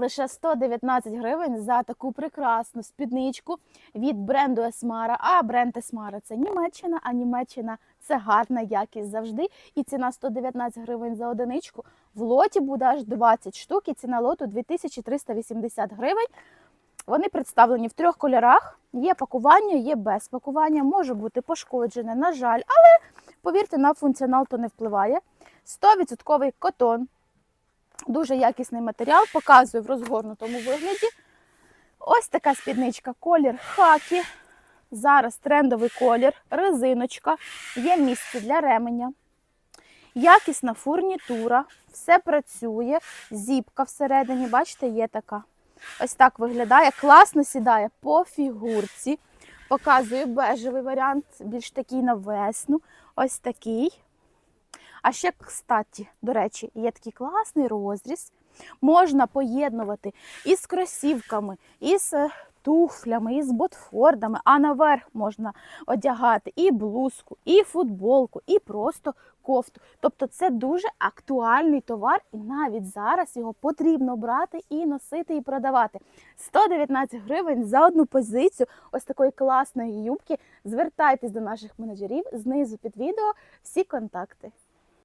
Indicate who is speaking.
Speaker 1: Лише 119 гривень за таку прекрасну спідничку від бренду Esmara. А бренд Esmara – це Німеччина, а Німеччина це гарна якість завжди. І ціна 119 гривень за одиничку. В лоті буде аж 20 штук, і ціна лоту 2380 гривень. Вони представлені в трьох кольорах. Є пакування, є без пакування, може бути пошкоджене, на жаль, але повірте, на функціонал то не впливає. 100% котон. Дуже якісний матеріал, показую в розгорнутому вигляді. Ось така спідничка, колір хакі. Зараз трендовий колір, резиночка, є місце для ременя. Якісна фурнітура, все працює, зіпка всередині, бачите, є така. Ось так виглядає, класно сідає по фігурці. Показую бежевий варіант, більш такий на весну. Ось такий. А ще, кстати, до речі, є такий класний розріз. Можна поєднувати із кросівками, із е, туфлями, із ботфордами, а наверх можна одягати і блузку, і футболку, і просто кофту. Тобто це дуже актуальний товар, і навіть зараз його потрібно брати і носити, і продавати. 119 гривень за одну позицію ось такої класної юбки. Звертайтесь до наших менеджерів знизу під відео всі контакти.